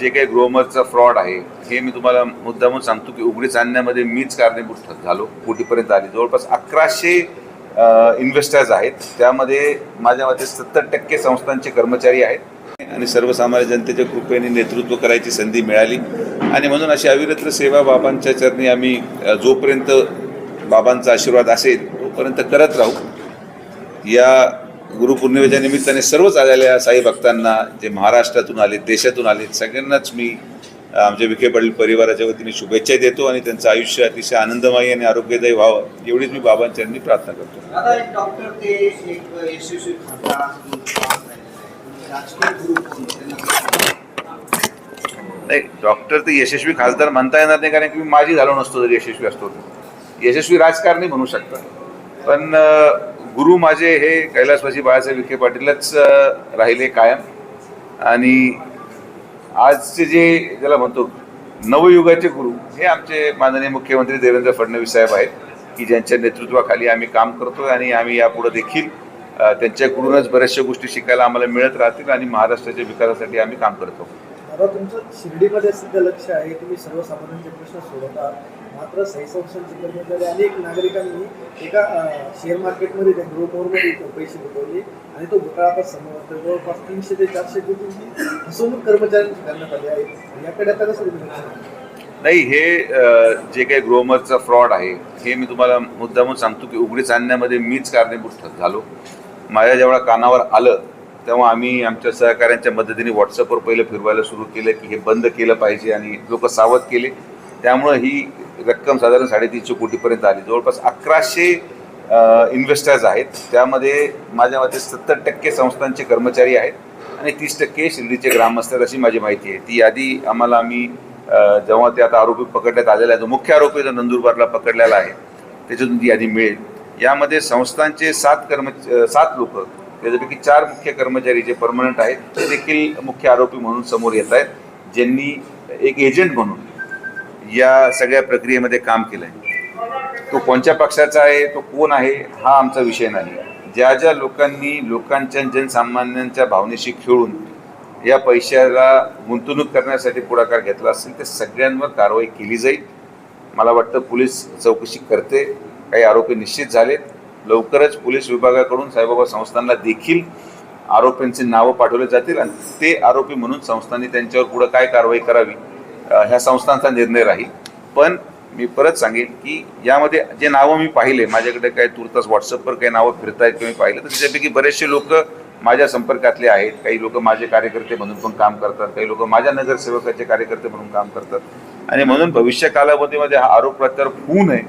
जे काही ग्रोमरचा फ्रॉड आहे हे मी तुम्हाला मुद्दामून सांगतो की उघडीच आणण्यामध्ये मीच कारणीभूत झालो. कोटीपर्यंत आली. जवळपास अकराशे इन्व्हेस्टर्स आहेत. त्यामध्ये माझ्या मते सत्तर टक्के संस्थांचे कर्मचारी आहेत. आणि सर्वसामान्य जनतेच्या कृपेने नेतृत्व करायची संधी मिळाली. आणि म्हणून अशी अविरत्र सेवा बाबांच्या चरणी आम्ही जोपर्यंत बाबांचा आशीर्वाद असेल तोपर्यंत करत राहू. या गुरुपौर्णिमेच्या निमित्ताने सर्वच आलेल्या साई भक्तांना जे महाराष्ट्रातून आले देशातून आले सगळ्यांनाच मी आमच्या विखे पाटील परिवाराच्या वतीने शुभेच्छा देतो आणि त्यांचं आयुष्य अतिशय आनंदमयी आणि आरोग्यदायी व्हावं एवढीच मी बाबांच्यांनी प्रार्थना करतो. नाही डॉक्टर ते यशस्वी खासदार म्हणता येणार नाही कारण की मी माझी झालो नसतो जर यशस्वी असतो यशस्वी राजकारणी म्हणू शकतात पण गुरु माझे हे कैलासवासी बाळासाहेब विखे पाटीलच राहिले कायम. आणि आजचे जे ज्याला म्हणतो नवयुगाचे गुरु हे आमचे माननीय मुख्यमंत्री देवेंद्र फडणवीस साहेब आहेत की ज्यांच्या नेतृत्वाखाली आम्ही काम करतोय आणि आम्ही यापुढे देखील त्यांच्याकडूनच बऱ्याचशा गोष्टी शिकायला आम्हाला मिळत राहतील आणि महाराष्ट्राच्या विकासासाठी आम्ही काम करतो आता तुमचं शिर्डीमध्ये सध्या लक्ष आहे तुम्ही सर्वसामान्यांचे प्रश्न सोडवता? मात्र सही संस्थांचे कर्मचारी अनेक नागरिकांनी एका शेअर मार्केटमध्ये त्या ग्रुपवरमध्ये पैसे गुंतवले आणि तो घोटाळा समोर जवळपास तीनशे ते चारशे कोटींची फसवणूक कर्मचाऱ्यांची करण्यात आली आहे. याकडे आता कसं तुम्ही नाही हे जे काही ग्रोमरचा फ्रॉड आहे हे मी तुम्हाला मुद्दामून सांगतो की उघडीच आणण्यामध्ये मीच कारणीभूत झालो माझ्या जेवढा कानावर आलं तेव्हा आम्ही आमच्या सहकाऱ्यांच्या मदतीने व्हॉट्सअपवर पहिलं फिरवायला सुरू केलं की हे बंद केलं पाहिजे आणि लोक सावध केले. त्यामुळं ही रक्कम साधारण साडेतीनशे कोटीपर्यंत आली. जवळपास अकराशे इन्व्हेस्टर्स आहेत. त्यामध्ये माझ्या मते सत्तर टक्के संस्थांचे कर्मचारी आहेत आणि तीस टक्के शिर्डीचे ग्रामस्थ आहेत, अशी माझी माहिती आहे. ती यादी आम्हाला आम्ही जेव्हा ते आता आरोपी पकडण्यात आलेला आहे जो मुख्य आरोपी जो नंदुरबारला पकडलेला आहे त्याच्यातून ती यादी मिळेल. यामध्ये संस्थांचे सात कर्म सात लोक त्याच्यापैकी चार मुख्य कर्मचारी जे परमनंट आहेत ते देखील मुख्य आरोपी म्हणून समोर येत आहेत ज्यांनी एक एजंट म्हणून या सगळ्या प्रक्रियेमध्ये काम केलं आहे तो कोणत्या पक्षाचा आहे तो कोण आहे हा आमचा विषय नाही. ज्या ज्या लोकांनी लोकांच्या जनसामान्यांच्या भावनेशी खेळून या पैशाला गुंतवणूक करण्यासाठी पुढाकार घेतला असेल ते सगळ्यांवर कारवाई केली जाईल. मला वाटतं पोलीस चौकशी करते. काही आरोपी निश्चित झालेत. लवकरच पोलीस विभागाकडून साईबाबा संस्थांना देखील आरोपींची नावं पाठवले जातील आणि ते आरोपी म्हणून संस्थांनी त्यांच्यावर पुढे काय कारवाई करावी ह्या संस्थांचा निर्णय राहील. पण मी परत सांगेन की यामध्ये जे नावं मी पाहिले माझ्याकडे काही तुर्तास व्हॉट्सअपवर काही नावं फिरतायत किंवा मी पाहिलं तर त्याच्यापैकी बरेचसे लोक माझ्या संपर्कातले आहेत. काही लोक माझे कार्यकर्ते म्हणून पण काम करतात काही लोक माझ्या नगरसेवकाचे कार्यकर्ते म्हणून काम करतात. आणि म्हणून भविष्य कालावधीमध्ये हा आरोप प्रत्यारोप होऊ नये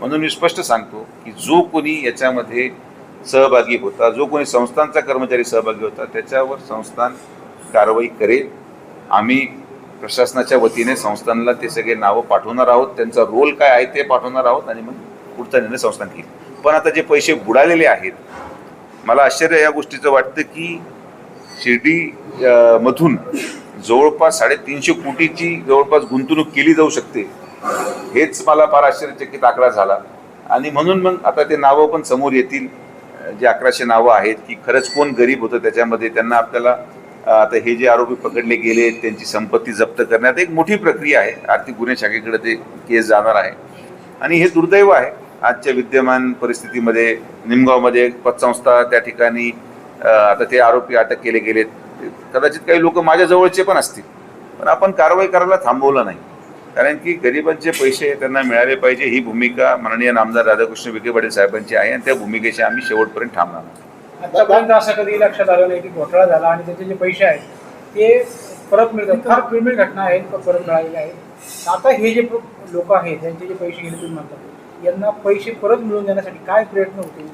म्हणून मी स्पष्ट सांगतो की जो कोणी याच्यामध्ये सहभागी होता जो कोणी संस्थांचा कर्मचारी सहभागी होता त्याच्यावर संस्थान कारवाई करेल. आम्ही प्रशासनाच्या वतीने संस्थांना ते सगळे नावं पाठवणार आहोत. त्यांचा रोल काय आहे ते पाठवणार आहोत आणि मग पुढचा निर्णय संस्थान घेईल. पण आता जे पैसे बुडालेले आहेत मला आश्चर्य या गोष्टीचं वाटतं की शिर्डी मधून जवळपास साडेतीनशे कोटीची जवळपास गुंतवणूक केली जाऊ शकते. हेच मला फार आश्चर्यचकित आकडा झाला. आणि म्हणून मग आता ते नावं पण समोर येतील. जे अकराशे नावं आहेत की खरंच कोण गरीब होतं त्याच्यामध्ये त्यांना आपल्याला आता हे जे आरोपी पकडले गेले त्यांची संपत्ती जप्त करण्यात एक मोठी प्रक्रिया आहे. आर्थिक गुन्हे शाखेकडे ते केस जाणार आहे. आणि हे दुर्दैव आहे. आजच्या विद्यमान परिस्थितीमध्ये निमगावमध्ये पतसंस्था त्या ठिकाणी आता ते आरोपी अटक केले गेलेत. कदाचित काही लोक माझ्या जवळचे पण असतील. पण आपण कारवाई करायला थांबवलं नाही. कारण की गरिबांचे पैसे त्यांना मिळाले पाहिजे ही भूमिका माननीय नामदार राधाकृष्ण विखे पाटील साहेबांची आहे आणि त्या भूमिकेशी आम्ही शेवटपर्यंत थांबणार. आतापर्यंत असं कधी लक्षात आलं नाही की घोटाळा झाला आणि त्याचे जे पैसे आहेत ते परत मिळतात. फार दुर्मिळ घटना आहेत का परत मिळालेल्या आहेत. आता हे जे लोक आहेत त्यांचे जे पैसे गेले तुम्ही म्हणतात यांना पैसे परत मिळवून देण्यासाठी काय प्रयत्न होतील?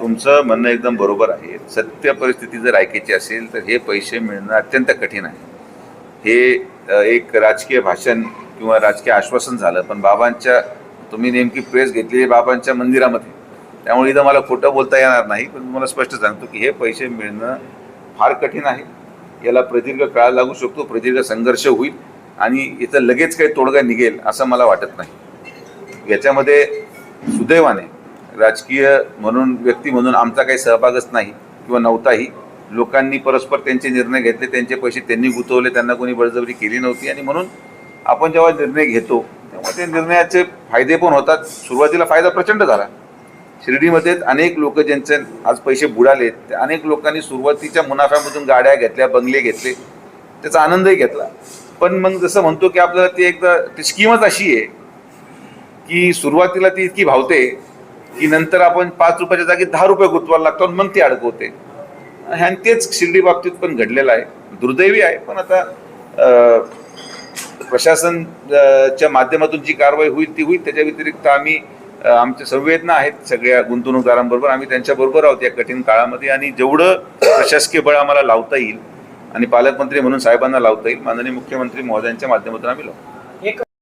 तुमचं म्हणणं एकदम बरोबर आहे. सत्य परिस्थिती जर ऐकायची असेल तर हे पैसे मिळणं अत्यंत कठीण आहे. हे एक राजकीय भाषण किंवा राजकीय आश्वासन झालं पण बाबांच्या तुम्ही नेमकी प्रेस घेतलेली बाबांच्या मंदिरामध्ये. त्यामुळे इथं मला खोटं बोलता येणार नाही पण तुम्हाला स्पष्ट सांगतो की हे पैसे मिळणं फार कठीण आहे. याला प्रदीर्घ काळ लागू शकतो प्रदीर्घ संघर्ष होईल आणि इथं लगेच काही तोडगा निघेल असं मला वाटत नाही. याच्यामध्ये सुदैवाने राजकीय म्हणून व्यक्ती म्हणून आमचा काही सहभागच नाही किंवा नव्हताही. लोकांनी परस्पर त्यांचे निर्णय घेतले त्यांचे पैसे त्यांनी गुंतवले त्यांना कोणी बळजबरी केली नव्हती आणि म्हणून आपण जेव्हा निर्णय घेतो तेव्हा ते निर्णयाचे फायदे पण होतात. सुरुवातीला फायदा प्रचंड झाला. शिर्डीमध्ये अनेक लोक ज्यांचे आज पैसे बुडाले त्या अनेक लोकांनी सुरुवातीच्या मुनाफ्यामधून गाड्या घेतल्या बंगले घेतले. त्याचा आनंदही घेतला. पण मग जसं म्हणतो की आपल्याला ती एकदा ती स्कीमच अशी आहे की सुरुवातीला ती इतकी भावते की नंतर आपण पाच रुपयाच्या जागी दहा रुपये गुंतवायला लागतो आणि मग ती अडकवते. ह्यान तेच शिर्डी बाबतीत पण घडलेलं आहे. दुर्दैवी आहे पण आता प्रशासनच्या प्रशासन च्या माध्यमातून जी कारवाई होईल ती होईल. त्याच्या व्यतिरिक्त आम्ही आमच्या संवेदना आहेत सगळ्या गुंतवणूकदारांबरोबर. आम्ही त्यांच्याबरोबर आहोत या कठीण काळामध्ये आणि जेवढं प्रशासकीय बळ आम्हाला लावता येईल आणि पालकमंत्री म्हणून साहेबांना लावता येईल माननीय मुख्यमंत्री महोदयांच्या माध्यमातून आम्ही लावतो.